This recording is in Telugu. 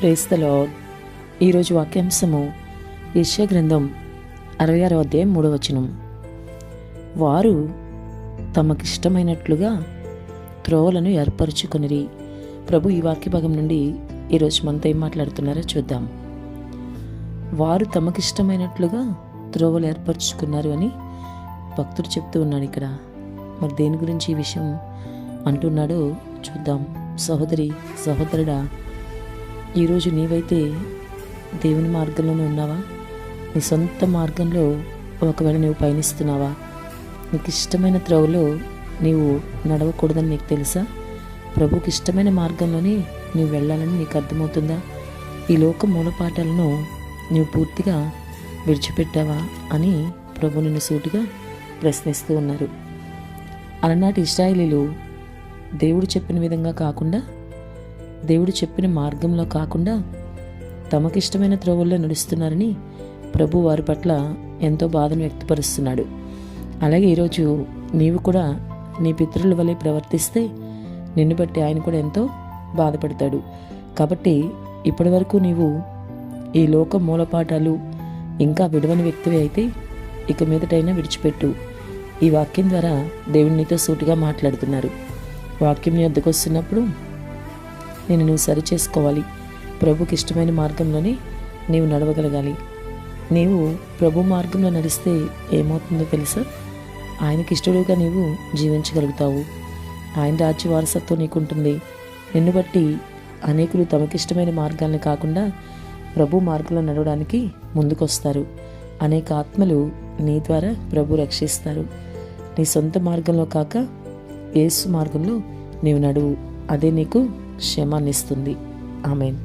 ప్రేస్తలో ఈరోజు వాక్యాంశము యశ్య గ్రంథం అరవై ఆరో అధ్యాయం మూడవ వచనం. వారు తమకిష్టమైనట్లుగా త్రోవలను ఏర్పరచుకొనిరి. ప్రభు ఈ వాక్య భాగం నుండి ఈరోజు మనతో ఏం మాట్లాడుతున్నారో చూద్దాం. వారు తమకిష్టమైనట్లుగా త్రోవలు ఏర్పరచుకున్నారు అని భక్తుడు చెప్తూ ఉన్నాడు ఇక్కడ. మరి దేని గురించి ఈ విషయం అంటున్నాడో చూద్దాం. సహోదరి సహోదరుడా ఈరోజు నీవైతే దేవుని మార్గంలోనే ఉన్నావా? నీ సొంత మార్గంలో ఒకవేళ నువ్వు పయనిస్తున్నావా? నీకు ఇష్టమైన త్రోవలో నీవు నడవకూడదని నీకు తెలుసా? ప్రభుకి ఇష్టమైన మార్గంలోనే నీవు వెళ్ళాలని నీకు అర్థమవుతుందా? ఈ లోక మూలపాఠాలను నీవు పూర్తిగా విడిచిపెట్టావా అని ప్రభు నిన్ను సూటిగా ప్రశ్నిస్తూ ఉన్నారు. అలనాటి ఇస్రాయేలీలు దేవుడు చెప్పిన విధంగా కాకుండా దేవుడు చెప్పిన మార్గంలో కాకుండా తమకిష్టమైన త్రోవల్లో నడుస్తున్నారని ప్రభు వారి పట్ల ఎంతో బాధను వ్యక్తపరుస్తున్నాడు. అలాగే ఈరోజు నీవు కూడా నీ పితృల వలె ప్రవర్తిస్తే నిన్ను బట్టి ఆయన కూడా ఎంతో బాధపడతాడు. కాబట్టి ఇప్పటి వరకు నీవు ఈ లోక మూలపాఠాలు ఇంకా విడవని వ్యక్తివి అయితే ఇక మీదటైనా విడిచిపెట్టు. ఈ వాక్యం ద్వారా దేవుడు నీతో సూటిగా మాట్లాడుతున్నారు. వాక్యం నీ వద్దకు వస్తున్నప్పుడు నేను నువ్వు సరి చేసుకోవాలి ప్రభుకి ఇష్టమైన మార్గంలోనే నీవు నడవగలగాలి. నీవు ప్రభు మార్గంలో నడిస్తే ఏమవుతుందో తెలుసా? ఆయనకి ఇష్టడుగా నీవు జీవించగలుగుతావు. ఆయన రాజ్య వారసత్వం నీకుంటుంది. నిన్ను బట్టి అనేకులు తమకిష్టమైన మార్గాలను కాకుండా ప్రభు మార్గంలో నడవడానికి ముందుకొస్తారు. అనేక ఆత్మలు నీ ద్వారా ప్రభు రక్షిస్తారు. నీ సొంత మార్గంలో కాక యేసు మార్గంలో నీవు నడువు. అదే నీకు క్షేమాన్నిస్తుంది ఆమెన్.